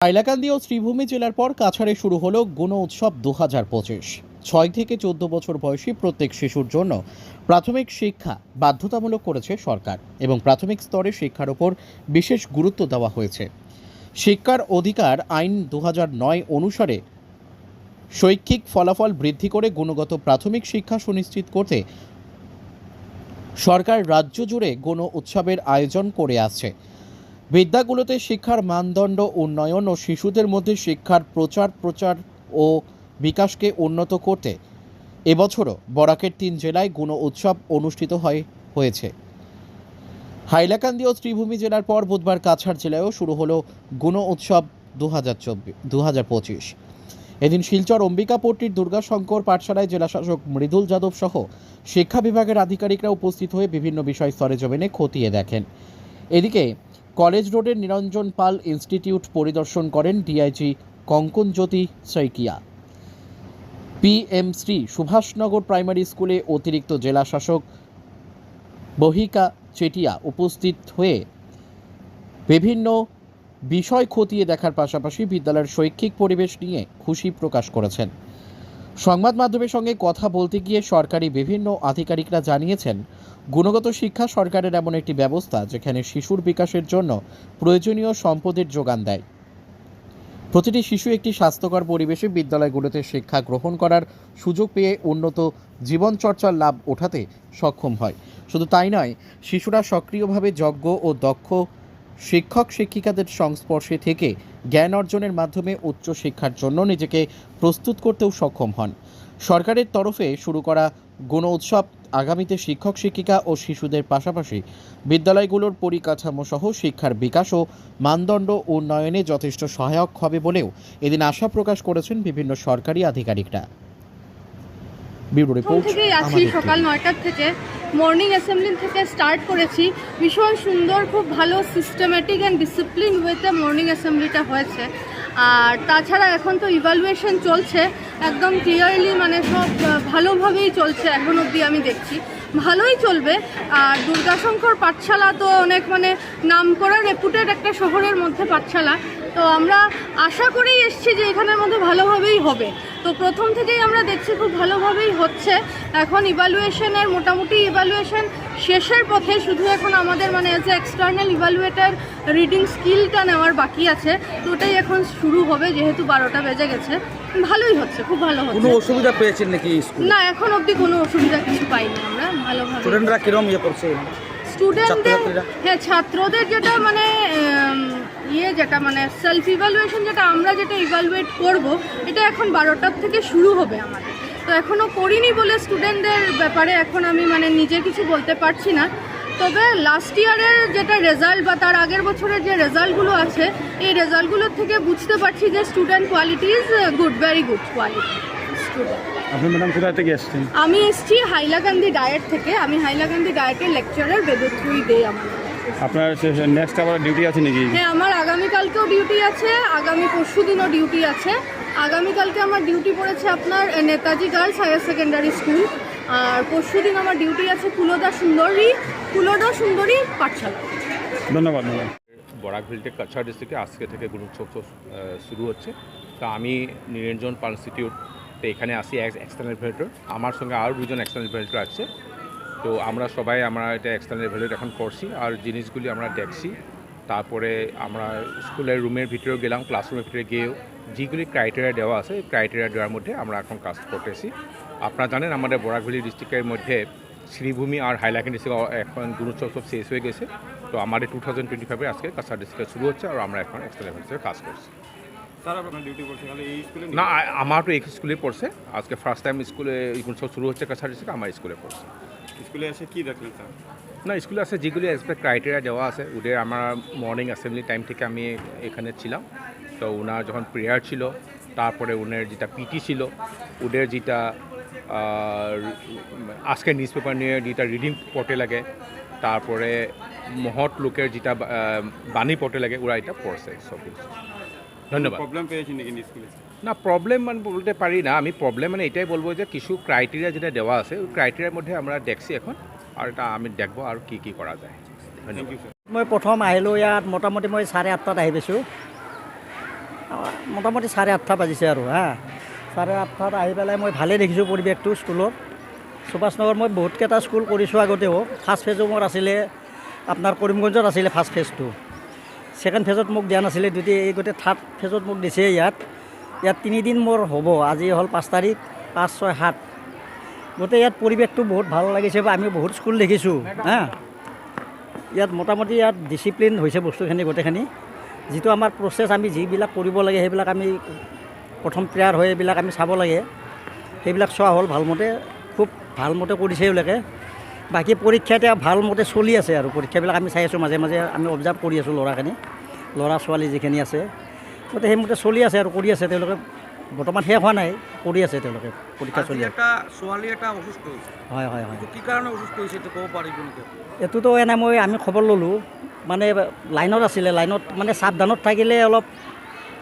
হাইলাকান্দি ও শ্রীভূমি জেলার পর কাছাড়ে শুরু হলো গুণ উৎসব দু হাজার পঁচিশ। ছয় থেকে চোদ্দ বছর বয়সী প্রত্যেক শিশুর জন্য প্রাথমিক শিক্ষা বাধ্যতামূলক করেছে সরকার এবং প্রাথমিক স্তরে শিক্ষার ওপর বিশেষ গুরুত্ব দেওয়া হয়েছে। শিক্ষার অধিকার আইন দু নয় অনুসারে শৈক্ষিক ফলাফল বৃদ্ধি করে গুণগত প্রাথমিক শিক্ষা সুনিশ্চিত করতে সরকার রাজ্য জুড়ে গণ উৎসবের আয়োজন করে আসছে। বিদ্যাগুলোতে শিক্ষার মানদণ্ড, উন্নয়ন ও শিশুদের মধ্যে শিক্ষার প্রচার প্রচার ও বিকাশকে উন্নত করতে এবছরও বরাকের তিন জেলায় গুণ উৎসব অনুষ্ঠিত হয়, হয়েছে। হাইলাকান্দি ও ত্রিভূমি জেলার পর বুধবার কাছাড় জেলায়ও শুরু হলো গুণ উৎসব দু হাজার চব্বিশ এদিন শিলচর অম্বিকাপট্টির দুর্গাশঙ্কর পাঠশালায় জেলাশাসক মৃদুল যাদব সহ শিক্ষা বিভাগের আধিকারিকরা উপস্থিত হয়ে বিভিন্ন বিষয় সরেজমিনে খতিয়ে দেখেন। এদিকে কলেজ রোডের নিরঞ্জন পাল ইনস্টিটিউট পরিদর্শন করেন DIG Kankan Jyoti Saikia PM Shri Subhashnagar primary স্কুলে অতিরিক্ত জেলা শাসক বহিকা চেটিয়া উপস্থিত হয়ে বিভিন্ন বিষয় খতিয়ে দেখার পাশাপাশি বিদ্যালয়ের শৈক্ষিক পরিবেশ নিয়ে খুশি প্রকাশ করেছেন। সংবাদ মাধ্যমের সঙ্গে কথা বলতে গিয়ে সরকারি বিভিন্ন আধিকারিকরা জানিয়েছেন, গুণগত শিক্ষা সরকারের এমন একটি ব্যবস্থা যেখানে শিশুর বিকাশের জন্য প্রয়োজনীয় সম্পদের যোগান দেয়। প্রতিটি শিশু একটি স্বাস্থ্যকর পরিবেশে বিদ্যালয়গুলোতে শিক্ষা গ্রহণ করার সুযোগ পেয়ে উন্নত জীবনচর্চার লাভ ওঠাতে সক্ষম হয়। শুধু তাই নয়, শিশুরা সক্রিয়ভাবে যজ্ঞ ও দক্ষ শিক্ষক শিক্ষিকাদের সংস্পর্শে থেকে জ্ঞান অর্জনের মাধ্যমে উচ্চ শিক্ষার জন্য নিজেকে প্রস্তুত করতেও সক্ষম হন। সরকারের তরফে শুরু করা গণ উৎসব আগামীতে শিক্ষক শিক্ষিকা ও শিশুদের পাশাপাশি বিদ্যালয়গুলোর পরিকাঠামো সহ শিক্ষার বিকাশ ও মানদণ্ড উন্নয়নে যথেষ্ট সহায়ক হবে বলেও এদিন আশা প্রকাশ করেছেন বিভিন্ন সরকারি আধিকারিকরা। ব্যুরো রিপোর্ট সকাল নয়টার থেকে। মর্নিং অ্যাসেম্বলি থেকে স্টার্ট করেছি। ভীষণ সুন্দর, খুব ভালো সিস্টেমেটিক অ্যান্ড ডিসিপ্লিন ওয়েতে মর্নিং অ্যাসেম্বলিটা হয়েছে। আর তাছাড়া এখন তো ইভালুয়েশন চলছে। একদম ক্লিয়ারলি মানে সব ভালোভাবেই চলছে এখন অবধি আমি দেখছি। ভালোই চলবে। আর দুর্গাশঙ্কর পাঠশালা তো অনেক মানে নাম করা রেপুটেড একটা শহরের মধ্যে পাঠশালা। তো আমরা আশা করেই এসেছি যে এখানের মধ্যে ভালোভাবেই হবে। তো প্রথম থেকেই আমরা দেখছি খুব ভালোভাবেই হচ্ছে। এখন ইভ্যালুয়েশনের মোটামুটি ইভ্যালুয়েশন শেষের পথে শুধু এখন আমাদের মানে as a external evaluator reading স্কিলটা নেওয়ার বাকি আছে। তো ওটাই এখন শুরু হবে যেহেতু বারোটা বেজে গেছে। ভালোই হচ্ছে খুব ভালো কোনো হচ্ছে অসুবিধা পেয়েছেন নাকি না এখন অবধি কোনো অসুবিধা কিছু পাইনি আমরা ভালোভাবে। স্টুডেন্টরা কিরম ইয়ে করছে? স্টুডেন্টদের হ্যাঁ ছাত্রদের যেটা মানে ইয়ে যেটা মানে সেলফ ইভ্যালুয়েশন যেটা আমরা যেটা ইভ্যালুয়েট করব এটা এখন বারোটার থেকে শুরু হবে আমাদের। তো এখনও করিনি বলে স্টুডেন্টদের ব্যাপারে এখন আমি মানে নিজে কিছু বলতে পারছি না। তবে লাস্ট ইয়ারের যেটা রেজাল্ট বা তার আগের বছরের যে রেজাল্টগুলো আছে এই রেজাল্টগুলোর থেকে বুঝতে পারছি যে student quality is good very good quality student আপনি ম্যাডাম কোথা থেকে এসছেন? আমি এসছি হাইলাকান্দি ডায়েট থেকে। আমি হাইলাকান্দি ডায়েটের লেকচারার বেদত্রুই দে আমার। আপনার নেক্সট আবার ডিউটি আছে নাকি? হ্যাঁ আমার আগামীকালকেও ডিউটি আছে আগামী পরশু দিনও ডিউটি আছে। আগামীকালকে আমার ডিউটি পড়েছে আপনার Netaji girls higher secondary school আর পরশু দিন আমার ডিউটি আছে কুলোদা সুন্দরী কুলোদা সুন্দরী পাঠশালা। ধন্যবাদ ম্যাডাম বরাক ভিলটে কাছাড় ডিস্ট্রিক্টে আজকে থেকে আহ, শুরু হচ্ছে। তা আমি নিরঞ্জন পাল ইনস্টিটিউটে এখানে আসি এক্সটার্নাল ভ্যালিডেটর আমার সঙ্গে আরও দুজন এক্সটার্নাল ভ্যালিডেটর আছে। তো আমরা সবাই আমরা এটা এক্সটার্নাল ভ্যালিডেট এখন করছি আর জিনিসগুলি আমরা দেখছি। তারপরে আমরা স্কুলের রুমের ভিতরেও গেলাম ক্লাসরুমের ভিতরে গিয়েও যেগুলি ক্রাইটেরিয়া দেওয়া আছে ক্রাইটেরিয়া দেওয়ার মধ্যে আমরা এখন কাজ করতেছি। আপনারা জানেন আমাদের বরাকভেলি ডিস্ট্রিক্টের মধ্যে শ্রীভূমি আর হাইলাকান্দি ডিস্ট্রিক্ট এখন গুণোৎসব সব শেষ হয়ে গেছে। তো আমাদের টু থাউজেন্ড টোয়েন্টি ফাইভে আজকে কাছাড় ডিস্ট্রিক্টে শুরু হচ্ছে আর আমরা এখন এক্সট্রা লেভেল কাজ করছি। না আমার তো এক স্কুলে পড়ছে। আজকে ফার্স্ট টাইম স্কুলে গুণোৎসব শুরু হচ্ছে কাছাড় ডিস্ট্রিক্টে আমার স্কুলে পড়ছে। স্কুলে এসে কি দেখলেন স্যার না স্কুলে আছে যেগুলি এক্সপেক্ট ক্রাইটেরিয়া দেওয়া আছে ওদের আমার মর্নিং অ্যাসেম্বলি টাইম থেকে আমি এখানে ছিলাম। তো ওনার যখন প্রেয়ার ছিল তারপরে ওনার যেটা পিটি ছিল ওদের যেটা আজকে নিউজ পেপার নিয়ে যেটা রিডিং পড়তে লাগে তারপরে মহৎ লোকের যেটা বাণী পড়তে লাগে ওরা এটা পড়ছে সব কিছু। ধন্যবাদ। প্রবলেম পেয়েছেন নাকি স্কুলে না প্রবলেম মানে বলতে পারি না। আমি প্রবলেম মানে এটাই বলব যে কিছু ক্রাইটেরিয়া যেটা দেওয়া আছে ওই ক্রাইটেরিয়ার মধ্যে আমরা দেখছি এখন আর এটা আমি দেখব আর কি কি করা যায়। মই প্ৰথম আহিলোঁ ইয়াত মোটামুটি মই চাৰে আঠটাত আহি পাইছোঁ মোটামুটি চাৰে আঠটা বাজিছে আৰু হা। চাৰে আঠটাত আহি পেলাই মই ভালেই দেখিছোঁ পৰিৱেশটো স্কুলত। সুভাষ নগৰ মই বহুতকেইটা স্কুল কৰিছোঁ আগতেও। ফাৰ্ষ্ট ফেজো মোৰ আছিলে আপোনাৰ কৰিমগঞ্জত আছিলে ফাৰ্ষ্ট ফেজটো ছেকেণ্ড ফেজত মোক দিয়া নাছিলে দুটি এই গোটেই থাৰ্ড ফেজত মোক দিছে ইয়াত। ইয়াত তিনিদিন মোৰ হ'ব, আজি হ'ল পাঁচ তাৰিখ, পাঁচ, ছয়, সাত। গোটেই ইয়াত পৰিৱেশটো বহুত ভালো লাগিছে, বা আমি বহুত স্কুল দেখিছোঁ, হা। ইয়াত মোটামুটি ইয়াত ডিচিপ্লিন হৈছে বস্তুখিনি, গোটেইখিনি। যিটো আমাৰ প্ৰচেছ আমি যিবিলাক কৰিব লাগে, সেইবিলাক আমি প্ৰথম প্ৰেয়াৰ হয় এইবিলাক আমি চাব লাগে। সেইবিলাক চোৱা হ'ল ভালমতে, খুব ভালমতে কৰিছে এইবিলাকে। বাকী পৰীক্ষা এতিয়া ভালমতে চলি আছে আৰু। পৰীক্ষাবিলাক আমি চাই আছোঁ মাজে মাজে আমি অবজাৰ্ভ কৰি আছোঁ ল'ৰাখিনি ল'ৰা ছোৱালী যিখিনি আছে। গতিকে সেইমতে চলি আছে আৰু কৰি আছে তেওঁলোকে বৰ্তমান শেষ হোৱা নাই কৰি আছে তেওঁলোকে পৰীক্ষা চলি আছে। ছোৱালী এটা অসুস্থ হয় হয় হয়। কি কাৰণে অসুস্থ হৈছে এইটো ক'ব পাৰিব নেকি? এইটোতো এনে মই আমি খবৰ ল'লোঁ মানে লাইনত আছিলে লাইনত মানে সাৱধানত থাকিলে অলপ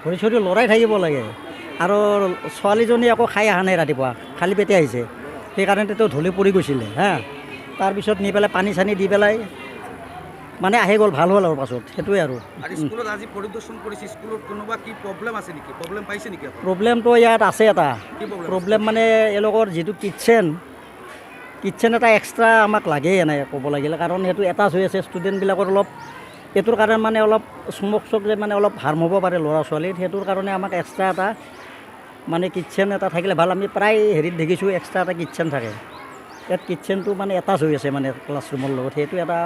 ভৰি চৰি লৰাই থাকিব লাগে। আৰু ছোৱালীজনী আকৌ খাই অহা নাই ৰাতিপুৱা খালী পেটে আহিছে। সেইকাৰণেতো ঢলি পৰি গৈছিলে হা। তাৰপিছত নি পেলাই পানী চানী দি পেলাই মানে আহি গ'ল ভালো হ'ল আৰু পাছত সেইটোৱে আৰু। আৰু স্কুলত আজি পৰিদৰ্শন কৰিছে স্কুলত কোনোবা কি প্ৰব্লেম আছে নেকি? প্ৰব্লেম পাইছে নেকি আপুনি? প্ৰব্লেমটো ইয়াত আছে এটা। প্ৰব্লেম মানে এওঁলোকৰ যিটো কিটচেন কিটচেন এটা এক্সট্ৰা আমাক লাগেই এনে ক'ব লাগিলে কাৰণ সেইটো এটাচ হৈ আছে ষ্টুডেণ্টবিলাকৰ অলপ এইটোৰ কাৰণে মানে অলপ স্মক চক যে মানে অলপ হাৰ্ম হ'ব পাৰে ল'ৰা ছোৱালীৰ সেইটোৰ কাৰণে আমাক এক্সট্ৰা এটা মানে কিটচেন এটা থাকিলে ভালো। আমি প্ৰায় হেৰিত দেখিছোঁ এক্সট্ৰা এটা কিটচেন থাকে। ইয়াত কিটচেনটো মানে এটাচ হৈ আছে মানে ক্লাছৰুমৰ লগত। সেইটো এটা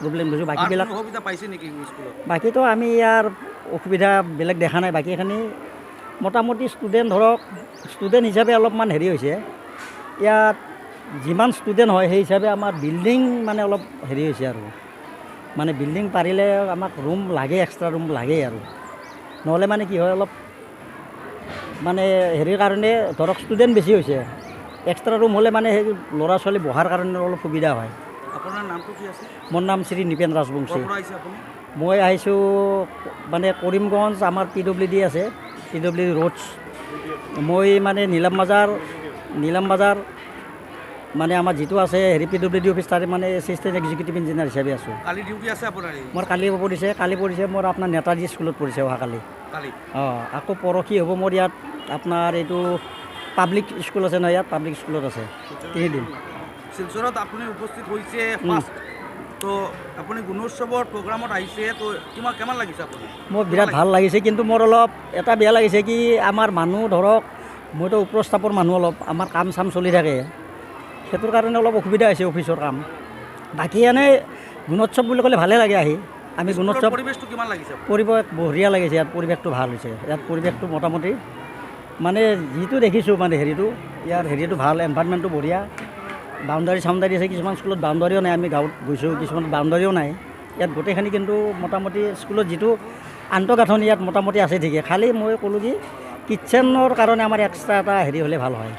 প্ৰব্লেম আৰু বাকীবিলাক বাকীতো আমি ইয়াৰ অসুবিধা বেলেগ দেখা নাই। বাকীখিনি মোটামুটি ষ্টুডেণ্ট ধৰক ষ্টুডেণ্ট হিচাপে অলপমান হেৰি হৈছে। ইয়াত যিমান ষ্টুডেণ্ট হয় সেই হিচাপে আমাৰ বিল্ডিং মানে অলপ হেৰি হৈছে আৰু। মানে বিল্ডিং পাৰিলে আমাক ৰুম লাগে এক্সট্ৰা ৰুম লাগে আৰু। নহ'লে মানে কি হয় অলপ মানে হেৰিৰ কাৰণে ধৰক ষ্টুডেণ্ট বেছি হৈছে। এক্সট্ৰা ৰুম হ'লে মানে সেই ল'ৰা ছোৱালী বহাৰ কাৰণে অলপ সুবিধা হয়। আপোনাৰ নামটো কি আছে মোৰ নাম শ্ৰী নিপেন ৰাজবংশী। মই আহিছোঁ মানে কৰিমগঞ্জ আমাৰ পি ডব্লিউ ডি আছে পি ডব্লিউ ডি ৰোডছ। মই মানে নীলাম বাজাৰ নীলাম বাজাৰ মানে আমাৰ যিটো আছে হেৰি পি ডব্লিউ ডি অফিচ তাৰে মানে এছিষ্টেণ্ট এক্সিকিউটিভ ইঞ্জিনিয়াৰ হিচাপে আছোঁ। কালি ডিউটি আছে আপোনাৰ মোৰ কালি পৰিছে কালি পৰিছে মোৰ আপোনাৰ নেতাজী স্কুলত পৰিছে অহাকালি। কালি? অঁ আকৌ পৰহি হ'ব মোৰ ইয়াত আপোনাৰ এইটো পাব্লিক স্কুল আছে নহয় ইয়াত পাব্লিক স্কুলত আছে। তিনিদিন শিলচৰত আপুনি উপস্থিত হৈছে তো আপুনি গুণোৎসৱৰ প্ৰগ্ৰামত আহিছে তো কিমান কিমান লাগিছে আপুনি? মোৰ বিৰাট ভালো লাগিছে কিন্তু মোৰ অলপ এটা বেয়া লাগিছে কি আমাৰ মানুহ ধৰক মইতো উপস্থাপৰ মানুহ অলপ আমাৰ কাম চাম চলি থাকে। সেইটোৰ কাৰণে অলপ অসুবিধা হৈছে অফিচৰ কাম। বাকী এনেই গুণোৎসৱ বুলি ক'লে ভালেই লাগে আহি। আমি গুণোৎসৱ পৰিৱেশটো কিমান লাগিছে? পৰিৱেশ বঢ়িয়া লাগিছে ইয়াত পৰিৱেশটো ভালো হৈছে। ইয়াত পৰিৱেশটো মোটামুটি মানে যিটো দেখিছোঁ মানে হেৰিটো, ইয়াৰ হেৰিটো ভালো এনভাইৰমেণ্টটো বঢ়িয়া। বাউণ্ডাৰী চাউণ্ডাৰী আছে, কিছুমান স্কুলত বাউণ্ডাৰীও নাই, আমি গাঁৱত গৈছোঁ, কিছুমান বাউণ্ডাৰীও নাই। ইয়াত গোটেইখিনি কিন্তু মোটামুটি স্কুলত যিটো আন্তঃগাঁথনি, ইয়াত মোটামুটি আছে ঠিকে। খালি মই ক'লোঁ কি কিটচেনৰ কাৰণে আমাৰ এক্সট্ৰা এটা হেৰি হ'লে ভালো হয়।